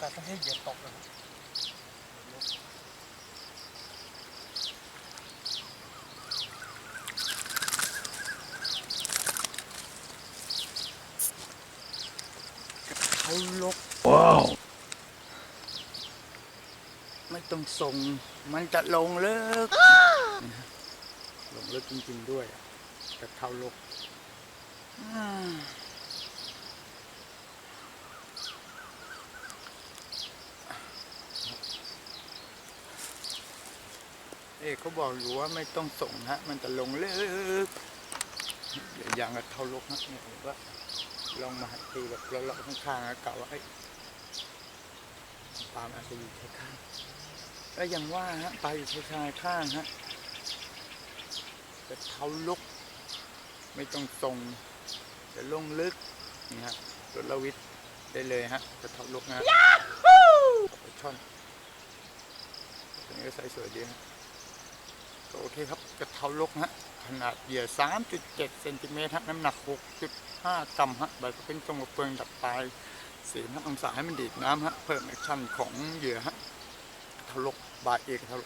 การทั้งที่เหยียบตกนะครับเขาลกว้าว ไม่ต้องส่ง มันจะลงลึก ลงลึกจริง ๆ ด้วยกระเท้าลก อืม เอ๊ะเขาบอกอยู่ว่าไม่ต้องส่งฮะมันจะลงลึกเดี๋ยวอย่างกระเท้าลกนะเนี่ยผมว่าลองมาตีแบบเลาะๆข้างๆนะกะว่าไอ้ยปลามันอาจจะอยู่ข้างๆก็ยังว่าฮะไปอยู่ชายข้างฮะจะเท้าลุกไม่ต้องตรงจะลงลึกนี่ฮะรถละวิทย์ได้เลยฮะจะเท้าลุกนะปลาช่อนตัวนี้ก็ใส่สวยดีฮะก็ โอเคครับกระเทาลกฮะขนาดเหยื่อ 3.7 เซนติเมตรฮะน้ำหนัก 6.5 กรัมฮะใบก็เป็นตรงกระเปลืองดับปลาย4องศาให้มันดีดน้ำฮะเพิ่มแอคชั่นของเหยื่อฮะทะลกบาดเอกทะลก